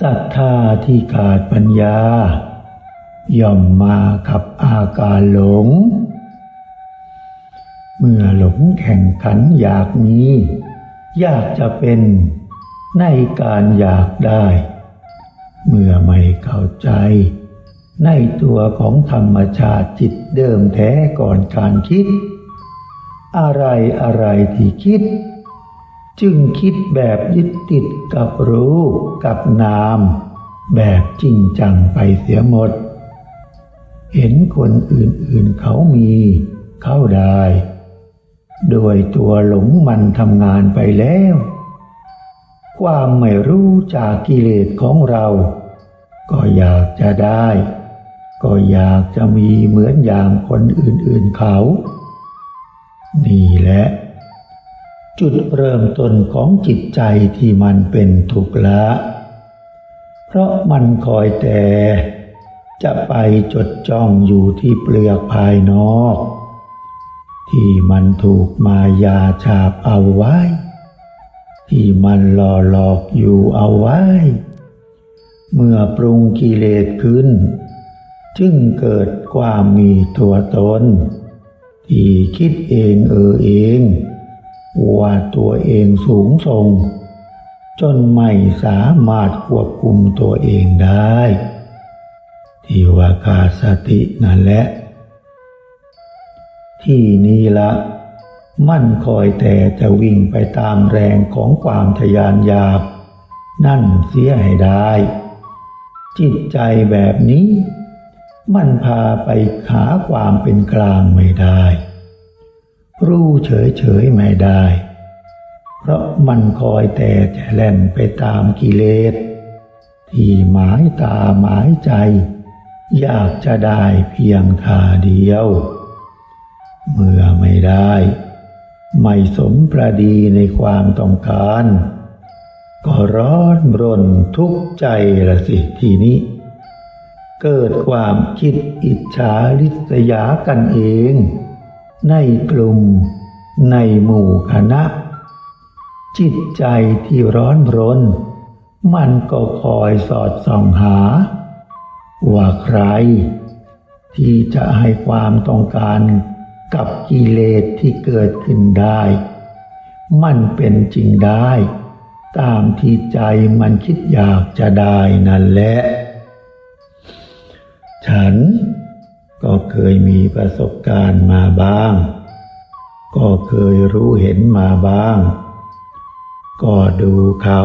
ศรัทธาที่ขาดปัญญา ย่อมมากับอาการหลง เมื่อหลงแข่งขันอยากมีอยากจะเป็นในการอยากได้ เมื่อไม่เข้าใจ ในตัวของธรรมชาติจิตเดิมแท้ก่อนการคิด อะไรอะไรที่คิด จึงคิดแบบยึดติดกับรู้กับนาม แบบจริงจังไปเสียหมด เห็นคนอื่นๆเขามีเขาได้ โดยตัวหลงมันทำงานไปแล้ว ความไม่รู้จากกิเลสของเรา ก็อยากจะได้ ก็อยากจะมีเหมือนอย่างคนอื่นๆเขา นี่แหละ จุดเริ่มต้นของจิตใจที่มันเป็นทุกข์ละ เพราะมันคอยแต่ จะไปจดจ้องอยู่ที่เปลือกภายนอก ที่มันถูกมายาฉาบเอาไว้ ที่มันหล่อหลอกอยู่เอาไว้ เมื่อปรุงกิเลสขึ้น จึงเกิดความมีตัวตน ที่คิดเองเออเอง ว่าตัวเองสูงส่ง จนไม่สามารถควบคุมตัวเองได้ ที่ว่าขาดสตินั่นแหละ ที่นี่ละมันคอยแต่จะวิ่งไปตามแรงของความทยานอยาก นั่นเสียให้ได้ จิตใจแบบนี้ มันพาไปหาความเป็นกลางไม่ได้ รู้เฉยๆไม่ได้ เพราะมันคอยแต่จะแล่นไปตามกิเลส ที่หมายตาหมายใจ อยากจะได้เพียงท่าเดียว เมื่อไม่ได้ ไม่สมประดีในความต้องการ ก็ร้อนรนทุกข์ใจละสิทีนี้เกิดความคิดอิจฉาริษยากันเอง ในกลุ่ม ในหมู่คณะ จิตใจที่ร้อนรน มันก็คอยสอดส่องหา ว่าใคร ที่จะให้ความต้องการกับกิเลสที่เกิดขึ้นได้ มันเป็นจริงได้ ตามที่ใจมันคิดอยากจะได้นั่นแหละ ฉัน เคยมีประสบการณ์มาบ้าง ก็เคยรู้เห็นมาบ้าง ก็ดูเขา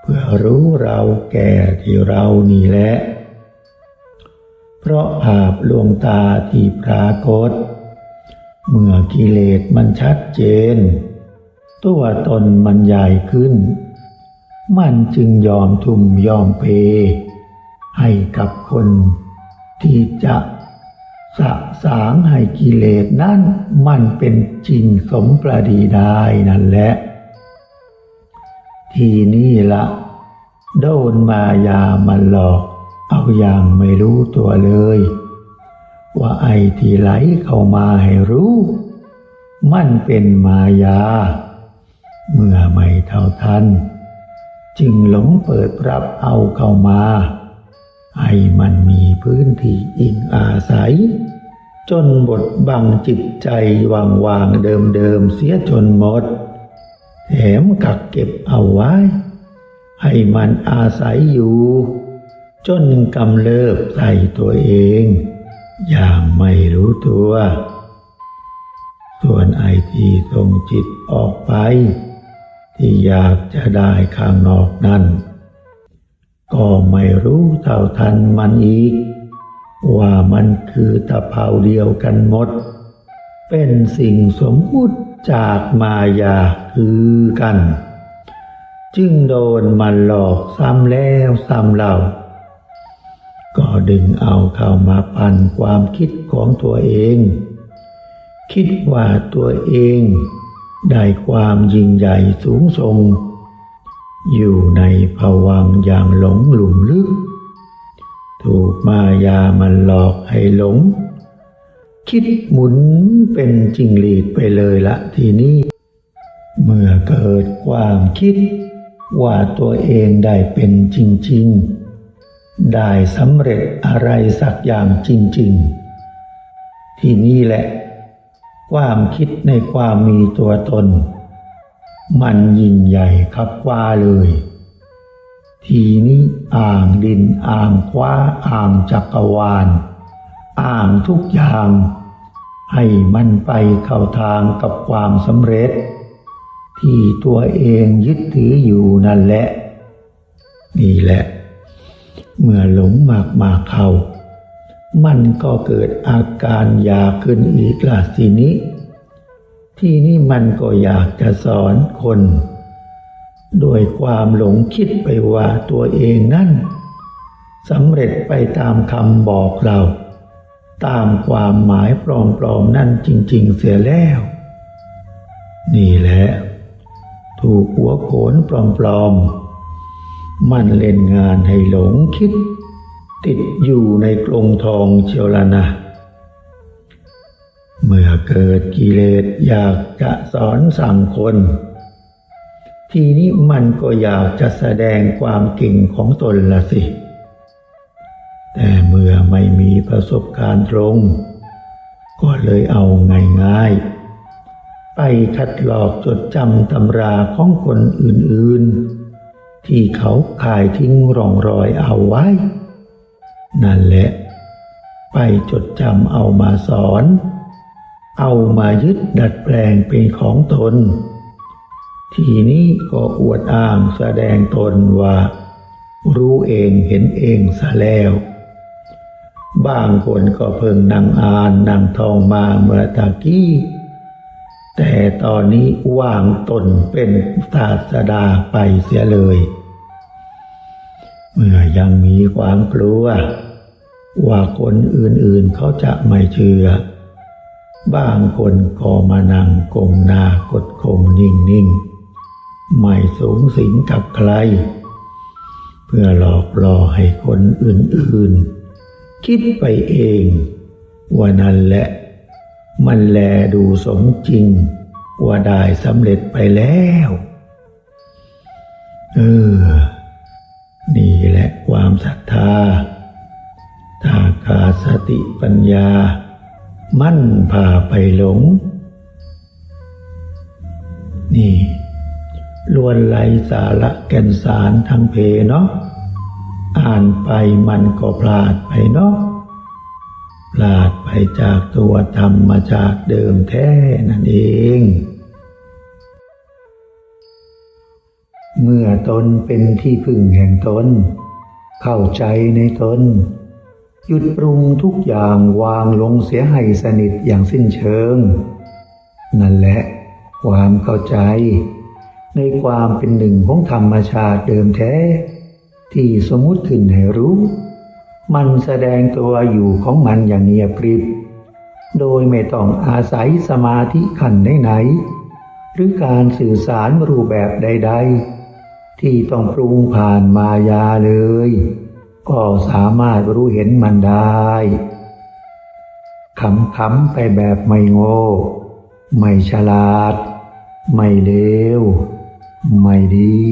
เพื่อรู้เราแก่ที่เรานี่แหละ เพราะภาพลวงตาที่ปรากฏ เมื่อกิเลสมันชัดเจน ตัวตนมันใหญ่ขึ้น มันจึงยอมทุ่มยอมเพให้กับคนที่จะ สะสางให้กิเลสนั้นมันเป็นจริงสมประดีได้นั่นแหละ ทีนี้ละโดนมายามันหลอก เอาอย่างไม่รู้ตัวเลย ว่าไอ้ที่ไหลเข้ามาให้รู้ มันเป็นมายา เมื่อไม่เท่าทัน จึงหลงเปิดรับเอาเข้ามา ให้มันมีพื้นที่อิงอาศัย จนบดบังจิตใจวางวางเดิมเดิมเสียจนหมด แถมกักเก็บเอาไว้ ให้มันอาศัยอยู่ จนกำเริบใส่ตัวเอง อย่างไม่รู้ตัว ส่วนไอที่ส่งจิตออกไป ที่อยากจะได้ข้างนอกนั้น ก็ไม่รู้เท่าทันมันอีก ว่ามันคือตะเภาเดียวกันหมด เป็นสิ่งสมมุติจากมายาคือกัน จึงโดนมันหลอกซ้ำแล้วซ้ำเล่าก็ดึงเอาเข้ามาปั่นความคิดของตัวเอง คิดว่าตัวเอง ได้ความยิ่งใหญ่สูงส่ง อยู่ในภวังอย่างหลงหลุมลึก ถูกมายามันหลอกให้หลง คิดหมุนเป็นจริงหลีดไปเลยละทีนี้ เมื่อเกิดความคิดว่าตัวเองได้เป็นจริง ๆ ได้สำเร็จอะไรสักอย่างจริง ๆ ที่นี่แหละ ความคิดในความมีตัวตน มันยิ่งใหญ่ครับว่าเลย ทีนี้อ่างดินอ่างคว้าอ่างจักรวาล อ่างทุกอย่าง ให้มันไปเข้าทางกับความสำเร็จ ที่ตัวเองยึดถืออยู่นั่นแหละ นี่แหละ เมื่อหลงมากมาเขามันก็เกิดอาการอยากขึ้นอีกล่ะทีนี้ ที่นี่มันก็อยากจะสอนคน โดยความหลงคิดไปว่าตัวเองนั่นสำเร็จไปตามคำบอกเรา ตามความหมายปลอมๆนั่นจริง ๆ เสียแล้ว นี่แหละ ถูกหัวโขนปลอมๆ มันเล่นงานให้หลงคิด ติดอยู่ในกรงทองเชียวละนะ เมื่อเกิดกิเลสอยากจะสอนสั่งคน ทีนี้มันก็อยากจะแสดงความเก่งของตนละสิ แต่เมื่อไม่มีประสบการณ์ตรง ก็เลยเอาง่ายๆ ไปคัดลอกจดจำตำราของคนอื่นๆ ที่เขาขายทิ้งร่องรอยเอาไว้ นั่นแหละ ไปจดจำเอามาสอน เอามายึดดัดแปลงเป็นของตน ทีนี้ก็อวดอ้างแสดงตนว่า รู้เองเห็นเองซะแล้วบางคนก็เพิ่งนั่งอ่านนั่งท่องมาเมื่อตะกี้ แต่ตอนนี้ว่างตนเป็นศาสดาไปเสียเลย เมื่อยังมีความกลัว ว่าคนอื่นๆเขาจะไม่เชื่อ บางคนก็มานั่งกงหน้ากดคงนิ่งๆไม่สูงสิงกับใคร เพื่อหลอกล่อให้คนอื่นๆ คิดไปเองว่านั่นแหละ มันแลดูสมจริง ว่าได้สำเร็จไปแล้ว เออ นี่แหละความศรัทธาขาดสติปัญญา มั่นพาไปหลง นี่ล้วนไร้สาระแก่นสารทั้งเพเนาะอ่านไปมันก็พลาดไปเนาะพลาดไปจากตัวธรรมมาจากเดิมแท้นั่นเอง เมื่อตนเป็นที่พึ่งแห่งตน เข้าใจในตน หยุดปรุงทุกอย่างวางลงเสียให้สนิทอย่างสิ้นเชิง นั่นแหละความเข้าใจ ในความเป็นหนึ่งของธรรมชาติเดิมแท้ ที่สมมุติขึ้นให้รู้ มันแสดงตัวอยู่ของมันอย่างเงียบกริบ โดยไม่ต้องอาศัยสมาธิขันไหนๆหรือการสื่อสารรูปแบบใด ๆ ที่ต้องปรุงผ่านมายาเลย ก็สามารถรู้เห็นมันได้ขำๆไปแบบไม่โง่ ไม่ฉลาด ไม่เลว ไม่ดี